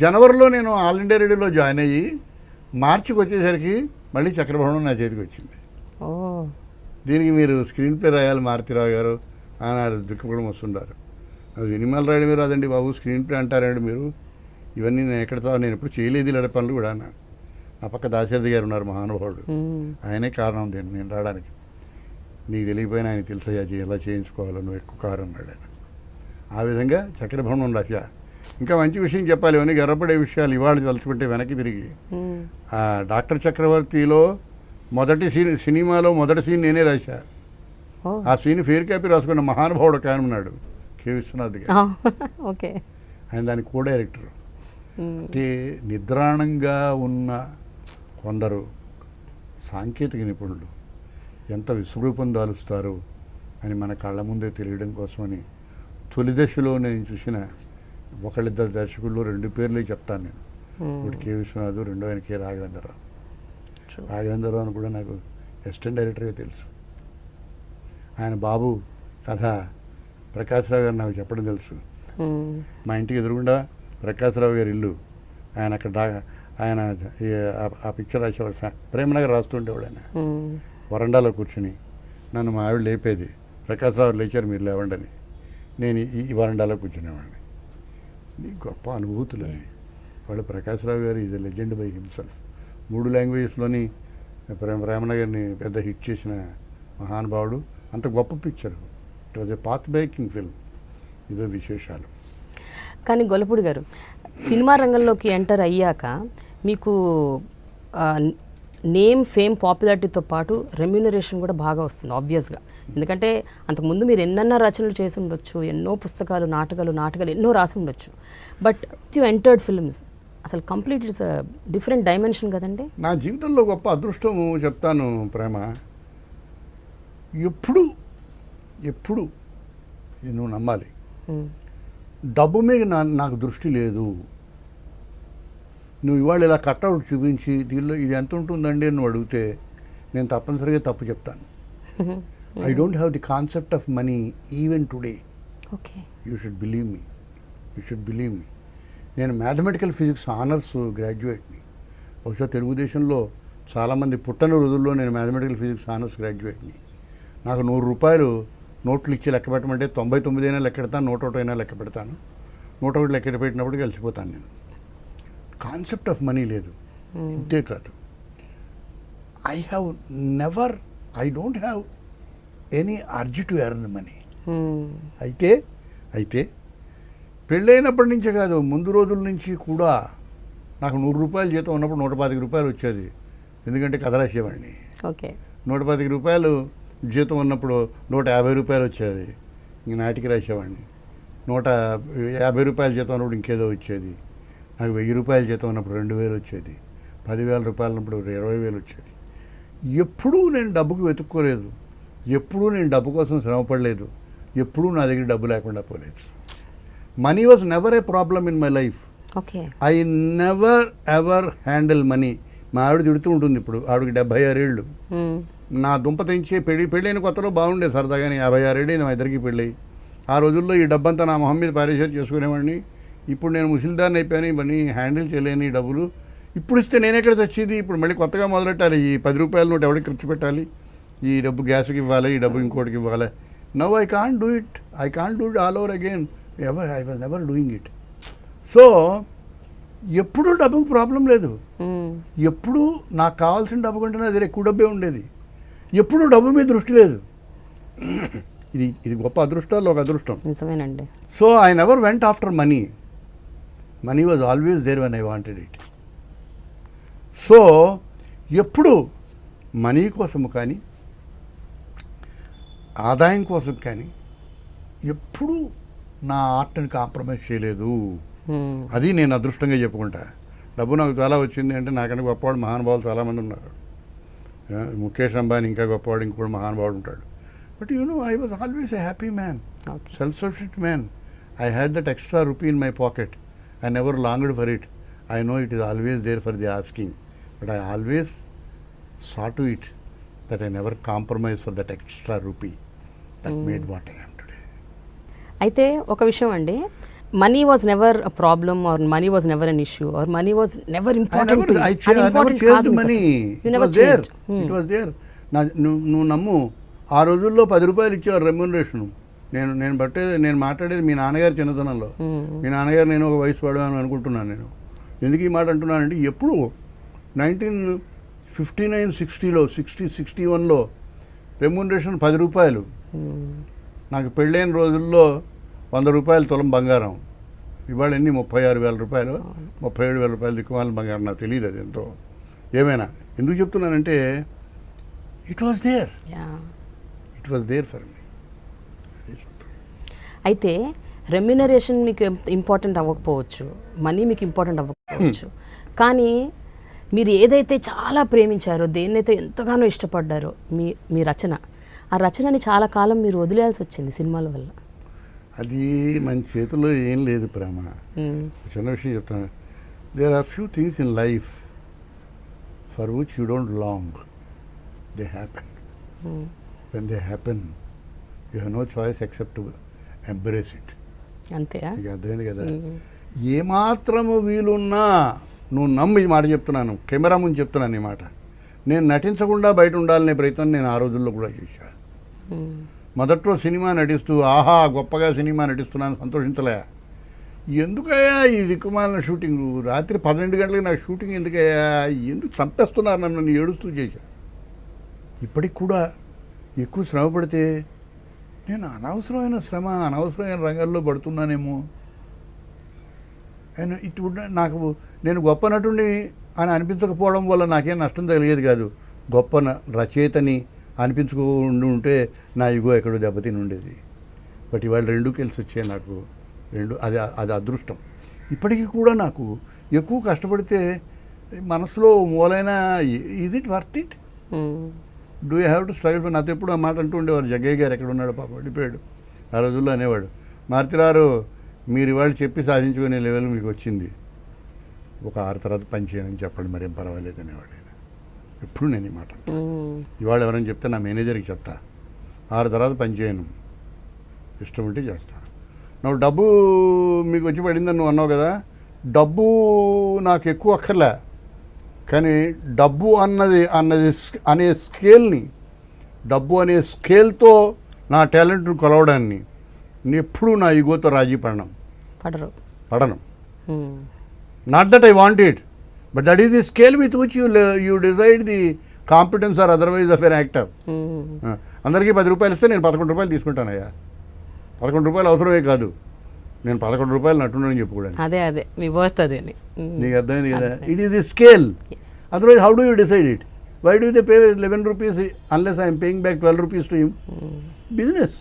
జనవరిలో నేను all India రేడియోలో జాయిన్ అయ్యి మార్చికి వచ్చేసరికి మళ్ళీ చక్రభవనం నా చేతికి వచ్చింది. దీనికి మీరు స్క్రీన్ ప్లే రాయాలి మారుతిరావు గారు. ఆనాడు దుఃఖపడం వస్తుంటారు. అది సినిమాలు రాయడం మీరు రాదండి బాబు స్క్రీన్ ప్లే అంటారండి మీరు. ఇవన్నీ నేను ఎక్కడ నేను ఎప్పుడు చేయలేదు ఇలాంటి పనులు కూడా అన్నాను నా పక్క దాశరథి గారు ఉన్నారు మహానుభావుడు. ఆయనే కారణం దీన్ని నేను రావడానికి. నీకు తెలియపోయినా ఆయన తెలుసయ్యా ఎలా చేయించుకోవాలో నువ్వు ఎక్కువ కారు అన్నాడు ఆయన ఆ విధంగా చక్రభవనం రాశా ఇంకా మంచి విషయం చెప్పాలి. ఇవన్నీ గర్వపడే విషయాలు ఇవాళ తలుచుకుంటే వెనక్కి తిరిగి. డాక్టర్ చక్రవర్తిలో మొదటి సీన్ సినిమాలో మొదటి సీన్ నేనే రాశా. ఆ సీన్ ఫేర్ కాపీ రాసుకున్న మహానుభావుడు ఆయన ఉన్నాడు కె. విశ్వనాథ్ గారు. ఓకే. ఆయన దాని కో డైరెక్టర్. అంటే నిద్రాణంగా ఉన్న కొందరు సాంకేతిక నిపుణులు ఎంత విశ్వరూపం దాలుస్తారు అని మన కళ్ళ ముందే తెలియడం కోసమని తొలి దశలో నేను చూసిన ఒకళ్ళిద్దరు దర్శకుల్లో రెండు పేర్లే చెప్తాను నేను. ఒకటి కె. విశ్వనాథ్ రెండో ఆయన కె. రాఘవేంద్రరావు. రాఘవేంద్రరావు అని కూడా నాకు అసిస్టెంట్ డైరెక్టరే తెలుసు. ఆయన బాబు కథ ప్రకాశ్రావు గారు నాకు చెప్పడం తెలుసు. మ్మ్. మా ఇంటికి ఎదురుగుండా ప్రకాశ్రావు గారి ఇల్లు. ఆయన అక్కడ డా- ఆయన ఆ- పిక్చర్ రాసేవాడు ప్రేమనగర్ రాస్తుండేవాడు ఆయన. మ్మ్. వరండాలో కూర్చుని నన్ను మా ఆవిడ లేపేది. ప్రకాశ్రావు లేచారు మీరు లేవండి అని నేను ఈ- వరండాలో కూర్చునేవాడిని. గొప్ప అనుభూతులు అవి వాళ్ళు ప్రకాశ్రావు గారు is a legend by himself. మూడు లాంగ్వేజెస్లోని ప్రేమ గారిని పెద్ద హిట్ చేసిన మహానుభావుడు అంత గొప్ప picture. It was a path breaking film. ఇదో విశేషాలు. కానీ గొలపుడు గారు సినిమా రంగంలోకి ఎంటర్ అయ్యాక మీకు నేమ్ ఫేమ్ పాపులారిటీతో పాటు రెమ్యూనరేషన్ కూడా బాగా వస్తుంది ఆబ్వియస్గా ఎందుకంటే అంతకుముందు మీరు ఎన్నెన్న రచనలు చేసి ఉండొచ్చు ఎన్నో పుస్తకాలు నాటకాలు నాటకాలు ఎన్నో రాసి ఉండొచ్చు. బట్ యు ఎంటర్డ్ ఫిల్మ్స్ అసలు కంప్లీట్ ఇట్స్ డిఫరెంట్ డైమెన్షన్ కదండి? నా జీవితంలో గొప్ప అదృష్టము చెప్తాను ప్రేమ. ఎప్పుడు ఎప్పుడు నువ్వు నమ్మాలి. మ్మ్. డబ్బు మీద నాకు దృష్టి లేదు. నువ్వు ఇవాళ ఇలా కట్అవుట్ చూపించి దీనిలో ఇది ఎంత ఉంటుందండి అని నువ్వు అడిగితే నేను తప్పనిసరిగా తప్పు చెప్తాను. I don't have the concept of money even today okay you should believe me you should believe me నేను మ్యాథమెటికల్ ఫిజిక్స్ ఆనర్స్ గ్రాడ్యుయేట్ని బహుశా తెలుగుదేశంలో చాలామంది పుట్టని రోజుల్లో నేను మ్యాథమెటికల్ ఫిజిక్స్ ఆనర్స్ గ్రాడ్యుయేట్ని నాకు నూరు రూపాయలు నోట్లు ఇచ్చి లెక్క పెట్టమంటే తొంభై తొమ్మిది అయినా లెక్క పెడతాను నూట ఒకటి అయినా లెక్క పెడతాను. నూట ఒకటి లెక్క పెట్టినప్పుడు కలిసిపోతాను నేను. కాన్సెప్ట్ ఆఫ్ మనీ లేదు. ఇంతే కాదు. I have never I don't have any urge to earn money. అయితే అయితే పెళ్ళైనప్పటి నుంచే కాదు ముందు రోజుల నుంచి కూడా నాకు నూరు రూపాయలు జీతం ఉన్నప్పుడు నూట పాతిక రూపాయలు వచ్చేది. ఎందుకంటే కథ రాసేవాడిని. ఓకే. నూట పాతిక రూపాయలు జీతం ఉన్నప్పుడు నూట యాభై రూపాయలు వచ్చేది. ఇంక నాటికి రాసేవాడిని. నూట యాభై రూపాయల జీతం ఉన్నప్పుడు ఇంకేదో వచ్చేది. నాకు వెయ్యి రూపాయల జీతం ఉన్నప్పుడు రెండు వేలు వచ్చేది. పదివేల రూపాయలు ఉన్నప్పుడు ఇరవై వేలు వచ్చేది. ఎప్పుడూ నేను డబ్బుకు వెతుక్కోలేదు. ఎప్పుడూ నేను డబ్బు కోసం శ్రమపడలేదు. ఎప్పుడూ నా దగ్గర డబ్బు లేకుండా పోలేదు. Money was never a problem in my life. Okay. I never ever handle money. మా ఆవిడ తిడుతూ ఉంటుంది ఇప్పుడు ఆవిడకి డెబ్బై ఆరేళ్ళు. నా దుంప తెంచి పెళ్ళి పెళ్ళైన కొత్తలో బాగుండేది సరదాగానే యాభై ఆరేళ్ళు మా ఇద్దరికి పెళ్ళి. ఆ రోజుల్లో ఈ డబ్బంతా నా మొహం మీద పారేసారు చేసుకునేవాడిని. ఇప్పుడు నేను ముసిల్దాన్ని అయిపోయాను ఇవన్నీ హ్యాండిల్ చేయలేని డబ్బులు. ఇప్పుడు ఇస్తే నేను ఎక్కడ తెచ్చేది. ఇప్పుడు మళ్ళీ కొత్తగా మొదలెట్టాలి. ఈ పది రూపాయల నోట్ ఎవరికి ఖర్చు పెట్టాలి? ఈ డబ్బు గ్యాస్కి ఇవ్వాలి ఈ డబ్బు ఇంకోటికి ఇవ్వాలి. Now I can't do it. I can't do it all over again. Ever I was never doing it. So ఎప్పుడూ డబ్బుకు ప్రాబ్లం లేదు. ఎప్పుడూ నాకు కావాల్సిన డబ్బు కంటే నా దగ్గర ఎక్కువ డబ్బే ఉండేది. ఎప్పుడూ డబ్బు మీద దృష్టి లేదు. ఇది ఇది గొప్ప అదృష్టాల్లో ఒక అదృష్టం. నిజమేనండి. So I never went after money. Money was always there one I wanted it so ఎప్పుడు మనీ కోసము కానీ ఆదాయం కోసం కానీ ఎప్పుడూ నా ఆర్ట్ని కాంప్రమైజ్ చేయలేదు. మ్మ్. అది నేను అదృష్టంగా చెప్పుకుంటా. డబ్బు నాకు చాలా వచ్చింది అంటే నాకన్నా గొప్పవాడు మహానుభావులు చాలామంది ఉన్నారు. ముఖేష్ అంబానీ ఇంకా గొప్పవాడు ఇంకోటి మహానుభావుడు ఉంటాడు. But you know I was always a happy man self sufficient man I had that extra rupee in my pocket I never longed for it I know it is always there for the asking but I always saw to it that I never compromise for that extra rupee that made what I am today అయితే ఒక విషయం అండి. Money was never problem or money was never an issue or money was never I important never, I, ch- I never chased money. It was there. It was there. నా నువ్వు నువ్వు నమ్ము ఆ రోజుల్లో పది రూపాయలు ఇచ్చేవారు రెమ్యూనరేషన్ నేను నేను బట్టేది నేను మాట్లాడేది మీ నాన్నగారి చిన్నతనంలో. మీ నాన్నగారు నేను ఒక వయసు పడవాను అనుకుంటున్నాను నేను. ఎందుకు ఈ మాట అంటున్నానంటే ఎప్పుడు నైన్టీన్ ఫిఫ్టీ నైన్ సిక్స్టీలో సిక్స్టీ సిక్స్టీ వన్లో రెమ్యూనరేషన్ పది రూపాయలు. నాకు పెళ్ళైన రోజుల్లో వంద రూపాయలు తులం బంగారం. ఇవాళ ఎన్ని? ముప్పై ఆరు వేల రూపాయలు ముప్పై ఏడు వేల రూపాయలు దిక్కుమాల బంగారం. నాకు తెలియదు అది ఎంతో. ఏమైనా? ఎందుకు చెప్తున్నానంటే it was there it was there for me అయితే రెమ్యునరేషన్ మీకు ఇంపార్టెంట్ అవ్వకపోవచ్చు. మనీ మీకు ఇంపార్టెంట్ అవ్వకపోవచ్చు. కానీ మీరు ఏదైతే చాలా ప్రేమించారో దేన్నైతే ఎంతగానో ఇష్టపడ్డారో మీ మీ రచన ఆ రచనని చాలా కాలం మీరు వదిలేయాల్సి వచ్చింది సినిమాల వల్ల. అది మన చేతిలో ఏం లేదు ప్రేమ. చిన్న విషయం చెప్తాను. There are few things in life for which you don't long they happen when they happen you have no choice except embrace it అంతే నీకు అర్థమైంది కదా? ఏమాత్రము వీలున్నా నువ్వు నమ్ము ఈ మాట చెప్తున్నాను కెమెరా ముందు చెప్తున్నాను ఈ మాట. నేను నటించకుండా బయట ఉండాలనే ప్రయత్నం నేను ఆ రోజుల్లో కూడా చేశాను మొదట్లో సినిమా నటిస్తూ ఆహా గొప్పగా సినిమా నటిస్తున్నాను సంతోషించలే. ఎందుకయ్యా ఈ దిక్కుమాలిన షూటింగ్? రాత్రి పన్నెండు గంటలకు నాకు షూటింగ్ ఎందుకయ్యా? ఎందుకు చంపేస్తున్నారు నన్ను? నేను ఏడుస్తూ చేశా. ఇప్పటికి కూడా ఎక్కువ శ్రమ పడితే నేను అనవసరమైన శ్రమ అనవసరమైన రంగాల్లో పడుతున్నానేమో. అండ్ ఇట్ వుడ్ నాకు నేను గొప్ప నటుడిని అని అనిపించకపోవడం వల్ల నాకేం నష్టం తగిలేదు కాదు. గొప్ప రచయితని అనిపించుకుంటూ ఉంటే నా ఇగో ఎక్కడో దెబ్బతిని ఉండేది. బట్ ఇవాళ రెండు కలిసి వచ్చాయి నాకు. రెండు అది అది అదృష్టం. ఇప్పటికీ కూడా నాకు ఎక్కువ కష్టపడితే మనసులో మూలైన is it worth it? Do you have to struggle for నాతో ఎప్పుడు ఆ మాట అంటూ ఉండేవారు. జగ్గయ్య గారు ఎక్కడ ఉన్నాడు పాప వెళ్ళిపోయాడు ఆ రోజుల్లో అనేవాడు. మారుతిరారు మీరు ఇవాళ చెప్పి సాధించుకునే లెవెల్ మీకు వచ్చింది. ఒక ఆరు తర్వాత పని చేయనని చెప్పండి మరేం పర్వాలేదు అనేవాడు ఆయన. ఎప్పుడు నేను ఈ మాట. ఇవాళ ఎవరైనా చెప్తే నా మేనేజర్కి చెప్తా. ఆరు తర్వాత పని చేయను. ఇష్టం ఉంటే చేస్తా. నువ్వు డబ్బు మీకు వచ్చి పడిందని నువ్వు అన్నావు కదా డబ్బు నాకు ఎక్కువ అక్కర్లే. కానీ డబ్బు అన్నది అన్నది అనే స్కేల్ని డబ్బు అనే స్కేల్తో నా టాలెంట్ను కొలవడాన్ని నేను ఎప్పుడూ నా ఈగోతో రాజీ పడను. పడరు. పడను. Not that I want it but that is the scale with which you you decide the competence or otherwise of an actor. అందరికీ పది రూపాయలు ఇస్తే నేను పదకొండు రూపాయలు తీసుకుంటానయ్యా. పదకొండు రూపాయలు అవసరమే కాదు. నేను పదకొండు రూపాయలు నట్టున్నానని చెప్పుకోవడానికి. అదే అదే. మీ వర్త్ అదే నీకు అర్థమైంది కదా? It is the scale otherwise how do you decide it why do they pay eleven rupees unless I'm paying back twelve rupees to him business